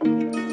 ถ้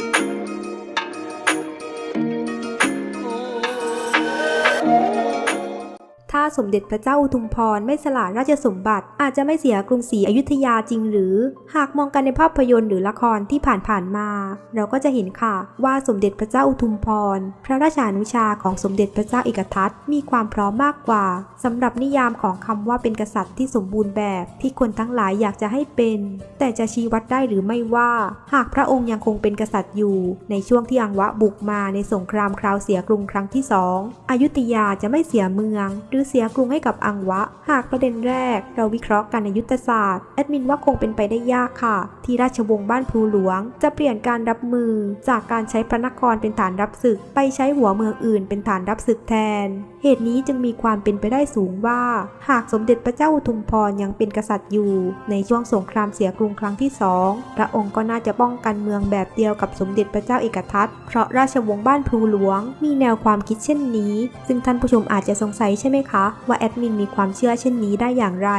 าสมเด็จพระเจ้าอุทุมพรไม่สละราชสมบัติ อาจจะไม่เสียกรุงศรีอยุธยาจริงหรือ หากมองกันในภาพยนตร์หรือละครที่ผ่านๆมา เราก็จะเห็นค่ะว่าสมเด็จพระเจ้าอุทุมพร พระราชานุชาของสมเด็จพระเจ้าเอกทัตมีความพร้อมมากกว่าสำหรับนิยามของคำว่าเป็นกษัตริย์ที่สมบูรณ์แบบที่คนทั้งหลายอยากจะให้เป็น แต่จะชี้วัดได้หรือไม่ว่า หากพระองค์ยังคงเป็นกษัตริย์อยู่ ในช่วงที่อังวะบุกมาในสงครามคราวเสียกรุงครั้งที่สองอยุธยาจะไม่เสียเมืองหรือเสียกรุงให้กับอังวะ หากประเด็นแรก เราวิเคราะห์กันในยุทธศาสตร์ แอดมินว่าคงเป็นไปได้ยากค่ะ ที่ราชวงศ์บ้านพลูหลวง จะเปลี่ยนการรับมือ จากการใช้พระนครเป็นฐานรับศึก ไปใช้หัวเมืองอื่นเป็นฐานรับศึกแทน เหตุนี้จึงมีความเป็นไปได้สูงว่า หากสมเด็จพระเจ้าอุทุมพรยังเป็นกษัตริย์อยู่ ในช่วงสงครามเสียกรุงครั้งที่สองพระองค์ก็น่าจะป้องกันเมืองแบบเดียวกับสมเด็จพระเจ้าเอกทัตเพราะราชวงศ์บ้านพลูหลวง มีแนวความคิดเช่นนี้ ซึ่งท่านผู้ชมอาจจะสงสัยใช่ไหมคะว่าแอดมินมีความเชื่อเช่นนี้ได้อย่างไร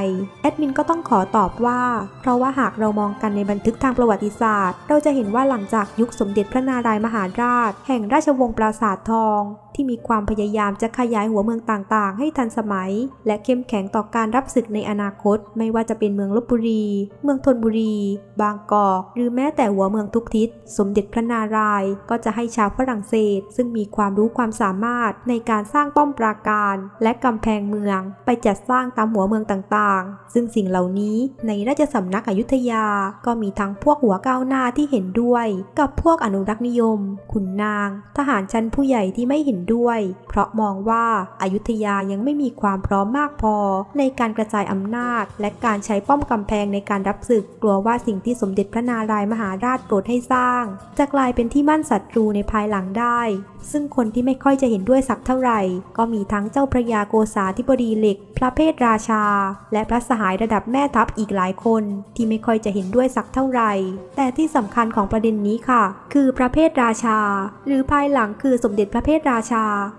แอดมินก็ต้องขอตอบว่า เพราะว่าหากเรามองกันในบันทึกทางประวัติศาสตร์ เราจะเห็นว่าหลังจากยุคสมเด็จพระนารายมหาราช แห่งราชวงศ์ปราสาททอง ที่มีความพยายามจะขยายหัวเมืองต่างๆ ให้ทันสมัย และเข้มแข็งต่อการรับศึกในอนาคต ไม่ว่าจะเป็นเมืองลบบุรี เมืองธนบุรี บางกอก หรือแม้แต่หัวเมืองทุกทิศ สมเด็จพระนารายณ์ก็จะให้ชาวฝรั่งเศส ซึ่งมีความรู้ความสามารถในการสร้างป้อมปราการ และกำแพงเมือง ไปจัดสร้างตามหัวเมืองต่างๆ ซึ่งสิ่งเหล่านี้ในราชสำนักอยุธยา ก็มีทั้งพวกหัวก้าวหน้าที่เห็นด้วย กับพวกอนุรักษ์นิยม ขุนนาง ทหารชั้นผู้ใหญ่ที่ไม่เห็นด้วย เพราะมองว่าอายุทยายังไม่มีความพร้อมมากพอ ในการกระจายอำนาจ และการใช้ป้อมกำแพงในการรับศึกกลัวว่าสิ่งที่สมเด็จพระนารายมหาราชโปรดให้สร้าง จะกลายเป็นที่มั่นศัตรูในภายหลังได้ ซึ่งคนที่ไม่ค่อยจะเห็นด้วยสักเท่าไหร่ ก็มีทั้งเจ้าพระยาโกษาธิบดีเหล็ก พระเพทราชา และพระสหายระดับแม่ทัพอีกหลายคน ที่ไม่ค่อยจะเห็นด้วยสักเท่าไหร่ แต่ที่สำคัญของประเด็นนี้ค่ะ คือพระเพทราชา หรือภายหลังคือสมเด็จพระเพทราชา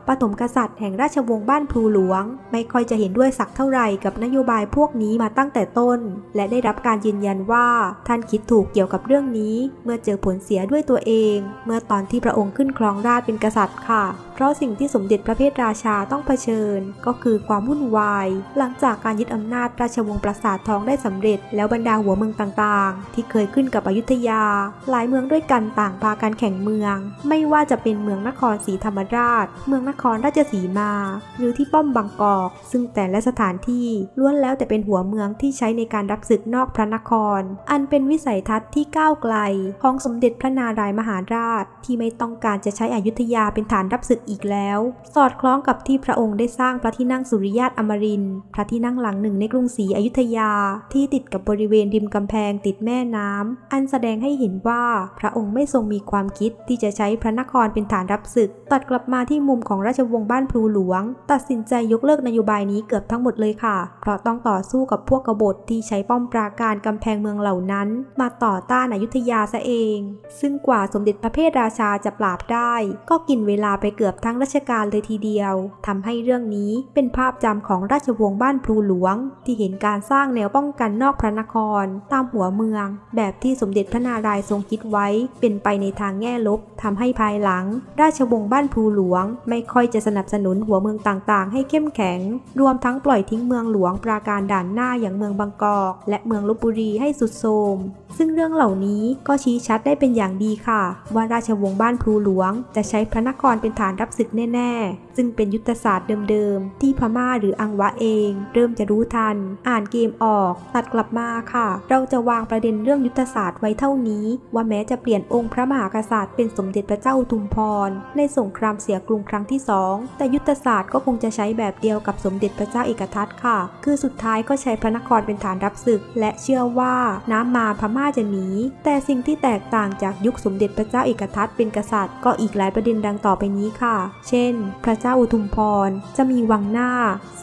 ปฐมกษัตริย์แห่งราชวงศ์บ้านพลูหลวง ไม่ค่อยจะเห็นด้วยสักเท่าไหร่กับนโยบายพวกนี้มาตั้งแต่ต้น และได้รับการยืนยันว่าท่านคิดถูกเกี่ยวกับเรื่องนี้ เมื่อเจอผลเสียด้วยตัวเอง เมื่อตอนที่พระองค์ขึ้นครองราชเป็นกษัตริย์ค่ะเพราะสิ่งที่สมเด็จพระเพทราชาต้องเผชิญ ก็คือความวุ่นวาย หลังจากการยึดอำนาจราชวงศ์ปราสาททองได้สำเร็จ แล้วบรรดาหัวเมืองต่างๆ ที่เคยขึ้นกับอยุธยา หลายเมืองด้วยกันต่างพากันแข่งเมือง ไม่ว่าจะเป็นเมืองนครศรีธรรมราช เมืองนครราชสีมา หรือที่ป้อมบางกอก ซึ่งแต่ละสถานที่ล้วนแล้วแต่เป็นหัวเมืองที่ใช้ในการรับศึกนอกพระนคร อันเป็นวิสัยทัศน์ที่ก้าวไกล ของสมเด็จพระนารายมหาราช ที่ไม่ต้องการจะใช้อยุธยาเป็นฐานรับศึกอีกแล้ว สอดคล้องกับที่พระองค์ได้สร้างพระที่นั่งสุริยาตอมรินพระที่นั่งหลังหนึ่งในกรุงศรีอยุธยา ที่ติดกับบริเวณริมกำแพงติดแม่น้ำอันแสดงให้เห็นว่าพระองค์ไม่ทรงมีความคิดที่จะใช้พระนครเป็นฐานรับศึก ตัดกลับมาที่มุมของราชวงศ์บ้านพลูหลวง ตัดสินใจยกเลิกนโยบายนี้เกือบทั้งหมดเลยค่ะ เพราะต้องต่อสู้กับพวกกบฏที่ใช้ป้อมปราการกำแพงเมืองเหล่านั้น มาต่อต้านอยุธยาซะเอง ซึ่งกว่าสมเด็จพระเพทราชาจะปราบได้ ก็กินเวลาไปเกือบทั้งรัชกาลเลยทีเดียวทำให้เรื่องนี้เป็นภาพจำของราชวงศ์บ้านพลูหลวง ที่เห็นการสร้างแนวป้องกันนอกพระนคร ตามหัวเมือง แบบที่สมเด็จพระนารายณ์ทรงคิดไว้ เป็นไปในทางแง่ลบทำให้ภายหลัง ราชวงศ์บ้านพลูหลวง ไม่ค่อยจะสนับสนุนหัวเมืองต่างๆ ให้เข้มแข็ง รวมทั้งปล่อยทิ้งเมืองหลวงปราการด่านหน้าอย่างเมืองบางกอกและเมืองลบบุรีให้สุดโทมซึ่งเรื่องเหล่านี้ก็ชี้ชัดได้เป็นอย่างดีค่ะ ว่าราชวงศ์บ้านพลูหลวง จะใช้พระนครเป็นฐานรับศึกแน่ๆ ซึ่งเป็นยุทธศาสตร์เดิมๆ ที่พม่าหรืออังวะเอง เริ่มจะรู้ทัน อ่านเกมออก ตัดกลับมาค่ะ เราจะวางประเด็นเรื่องยุทธศาสตร์ไว้เท่านี้ ว่าแม้จะเปลี่ยนองค์พระมหากษัตริย์เป็นสมเด็จพระเจ้าอุทุมพร ในสงครามเสียกรุงครั้งที่สองแต่ยุทธศาสตร์ก็คงจะใช้แบบเดียวกับสมเด็จพระเจ้าเอกทัตค่ะ คือสุดท้ายก็ใช้พระนครเป็นฐานรับศึก และเชื่อว่าน้ำมาพม่าจะหนี แต่สิ่งที่แตกต่างจากยุคสมเด็จพระเจ้าเอกทัตเป็นกษัตริย์ก็อีกหลายประเด็นดังต่อไปนี้ค่ะเช่น พระเจ้าอุทุมพรจะมีวังหน้า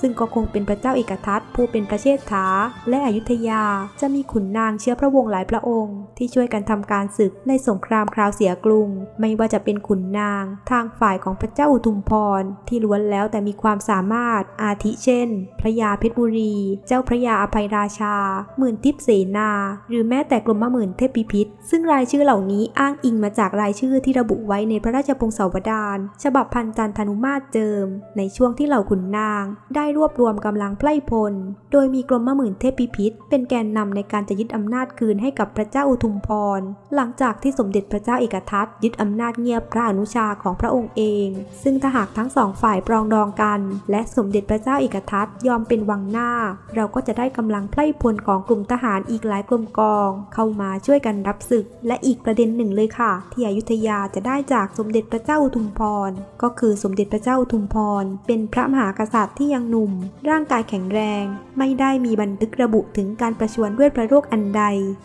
ซึ่งก็คงเป็นพระเจ้าเอกทัตผู้เป็นพระเชษฐา และอยุธยาจะมีขุนนางเชื้อพระวงศ์หลายพระองค์ ที่ช่วยกันทำการศึกในสงครามคราวเสียกรุง ไม่ว่าจะเป็นขุนนาง ทางฝ่ายของพระเจ้าอุทุมพรที่ล้วนแล้วแต่มีความสามารถอาทิเช่น พระยาเพชรบุรี เจ้าพระยาอภัยราชา หมื่นทิพย์เสนา หรือแม้แต่กรมหมื่นเทพพิพิธซึ่งรายชื่อเหล่านี้อ้างอิงมาจากรายชื่อที่ระบุไว้ในพระราชพงศาวดารฉบับพันจันทนุมาตรเจิม ในช่วงที่เหล่าขุนนาง ได้รวบรวมกำลังไพร่พล โดยมีกรมหมื่นเทพพิพิธเป็นแกนนำในการจะยึดอำนาจคืนให้กับพระเจ้าอุทุมพร หลังจากที่สมเด็จพระเจ้าเอกทัตยึดอำนาจเงียบพระอนุชาของพระองค์เอง ซึ่งถ้าหากทั้งสองฝ่ายปรองดองกัน และสมเด็จพระเจ้าเอกทัตยอมเป็นวังหน้า เราก็จะได้กำลังไพร่พลของกลุ่มทหารอีกหลายกลุ่มกอง เข้ามาช่วยกันรับศึก และอีกประเด็นหนึ่งเลยค่ะ ที่อยุธยาจะได้จากสมเด็จพระเจ้าอุทุมพรก็คือสมเด็จพระเจ้าอุทุมพร เป็นพระมหากษัตริย์ที่ยังหนุ่ม ร่างกายแข็งแรง ไม่ได้มีบันทึกระบุถึงการประชวรด้วยพระโรคอันใด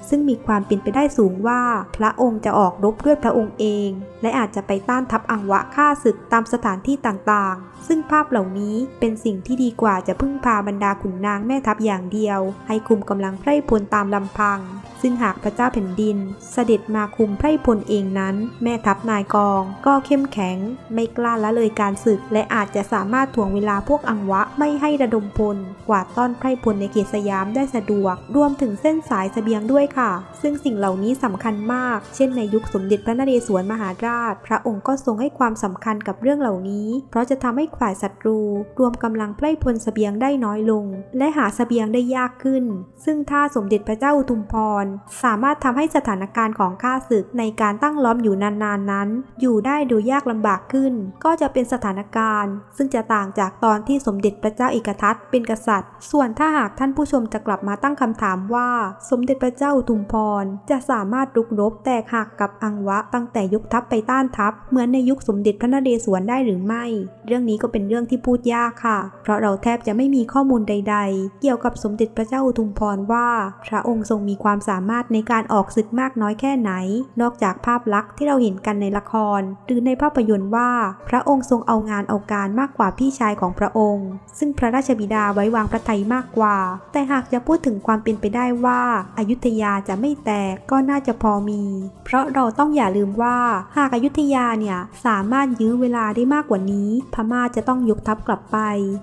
ซึ่งมีความเป็นไปได้สูงว่า พระองค์จะออกรบด้วยพระองค์เอง และอาจจะไปต้านทัพอังวะฆ่าศึกตามสถานที่ต่างๆ ซึ่งภาพเหล่านี้เป็นสิ่งที่ดีกว่าจะพึ่งพาบรรดาขุนนางแม่ทัพอย่างเดียว ให้คุมกำลังไพร่พลตามลำพัง ซึ่งหากพระเจ้าแผ่นดิน เสด็จมาคุมไพร่พลเองนั้น แม่ทัพนายกอง ก็เข้มแข็งไม่กล้าละเลยการศึก และอาจจะสามารถถ่วงเวลาพวกอังวะไม่ให้ระดมพล กวาดต้อนไพรพลในเขตสยามได้สะดวก รวมถึงเส้นสายเสบียงด้วยค่ะ ซึ่งสิ่งเหล่านี้สำคัญมาก เช่นในยุคสมเด็จพระนเรศวรมหาราช พระองค์ก็ทรงให้ความสำคัญกับเรื่องเหล่านี้ เพราะจะทำให้ฝ่ายศัตรู รวมกำลังไพรพลเสบียงได้น้อยลง และหาเสบียงได้ยากขึ้น ซึ่งถ้าสมเด็จพระเจ้าอุทุมพร สามารถทำให้สถานการณ์ของข้าศึกในการตั้งล้อมอยู่นานๆนั้น อยู่ได้โดยยากลำบากขึ้นก็จะเป็นสถานการณ์ ซึ่งจะต่างจากตอนที่สมเด็จพระเจ้าเอกทัตเป็นกษัตริย์ ส่วนถ้าหากท่านผู้ชมจะกลับมาตั้งคำถามว่า สมเด็จพระเจ้าทุมพร จะสามารถรุกรบแตกหักกับอังวะตั้งแต่ยกทัพไปต้านทัพ เหมือนในยุคสมเด็จพระนเรศวรได้หรือไม่ เรื่องนี้ก็เป็นเรื่องที่พูดยากค่ะ เพราะเราแทบจะไม่มีข้อมูลใด ๆ เกี่ยวกับสมเด็จพระเจ้าทุมพรว่า พระองค์ทรงมีความสามารถในการออกศึกมากน้อยแค่ไหน นอกจากภาพลักษณ์ที่เราเห็นกันในละคร หรือในภาพยนตร์ว่าพระองค์ทรงเอางานเอาการมากกว่าพี่ชายของพระองค์ ซึ่งพระราชบิดาไว้วางพระทัยมากกว่า แต่หากจะพูดถึงความเป็นไปได้ว่าอายุทยาจะไม่แตกก็น่าจะพอมี เพราะเราต้องอย่าลืมว่าหากอายุทยาเนี่ยสามารถยื้อเวลาได้มากกว่านี้ พม่าจะต้องยกทัพกลับไป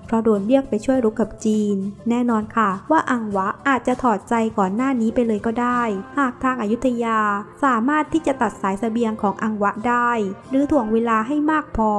เพราะโดนเรียกไปช่วยรบกับจีน แน่นอนค่ะ ว่าอังวะอาจจะถอดใจก่อนหน้านี้ไปเลยก็ได้ หากทางอายุทยาสามารถที่จะตัดสายเสบียงของอังวะได้ หรือถ่วงเวลาให้มากพอ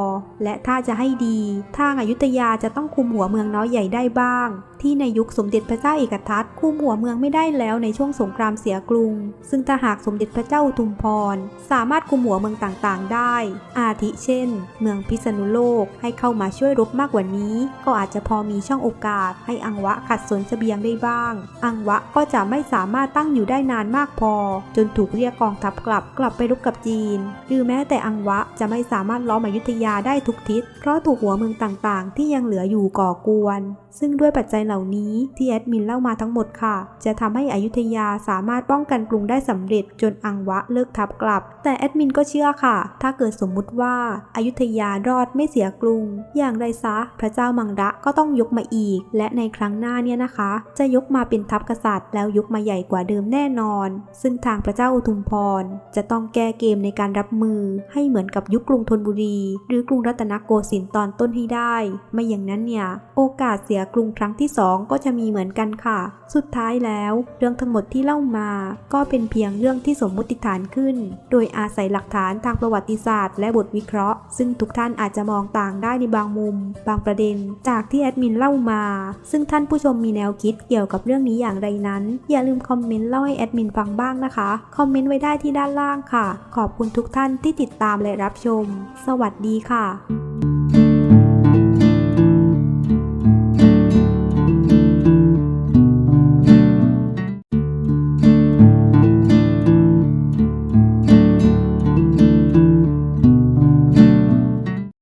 และถ้าจะให้ดี ทางอายุทยาจะต้องคุมหัวเมืองน้อยใหญ่ได้บ้าง ที่ในยุคสมเด็จพระเจ้าเอกทัตคุมหัวเมืองไม่ได้แล้วในช่วงสงครามเสียกรุง ซึ่งถ้าหากสมเด็จพระเจ้าอุทุมพร สามารถคุมหัวเมืองต่างๆ ได้ อาทิเช่น เมืองพิษณุโลกให้เข้ามาช่วยรบมากกว่านี้ ก็อาจจะพอมีช่องโอกาสให้อังวะขัดสนเสบียงได้บ้าง อังวะก็จะไม่สามารถตั้งอยู่ได้นานมากพอ จนถูกเรียกกองทัพกลับกลับไปรบกับจีน หรือแม้แต่อังวะจะไม่สามารถล้อมอยุธยาได้ทุกทิศ เพราะถูกหัวเมืองต่างๆ ที่ยังเหลืออยู่ก่อกวน ซึ่งด้วยปัจจัยเหล่านี้ที่แอดมินเล่ามาทั้งหมดค่ะ จะทำให้อยุธยาสามารถป้องกันกรุงได้สำเร็จจนอังวะเลิกทับกลับ แต่แอดมินก็เชื่อค่ะ ถ้าเกิดสมมุติว่าอายุธยารอดไม่เสียกรุง อย่างไรซะ พระเจ้ามังระก็ต้องยกมาอีก และในครั้งหน้าเนี่ยนะคะ จะยกมาเป็นทัพกษัตริย์ แล้วยกมาใหญ่กว่าเดิมแน่นอน ซึ่งทางพระเจ้าอุทุมพร จะต้องแก้เกมในการรับมือ ให้เหมือนกับยุคกรุงธนบุรี หรือกรุงรัตนโกสินทร์ตอนต้นให้ได้ ไม่อย่างนั้นเนี่ย โอกาสเสียกรุงครั้งที่สองก็จะมีเหมือนกันค่ะ สุดท้ายแล้วเรื่องทั้งหมดที่เล่ามา ก็เป็นเพียงเรื่องที่สมมติฐานขึ้น โดยอาศัยหลักฐานทางประวัติศาสตร์ และบทวิเคราะห์ ซึ่งทุกท่านอาจจะมองต่างได้ในบางมุม บางประเด็น จากที่แอดมินเล่ามา ซึ่งท่านผู้ชมมีแนวคิดเกี่ยวกับเรื่องนี้อย่างไรนั้น อย่าลืมคอมเมนต์เล่าให้แอดมินฟังบ้างนะคะ คอมเมนต์ไว้ได้ที่ด้านล่างค่ะ ขอบคุณทุกท่านที่ติดตามและรับชม สวัสดีค่ะ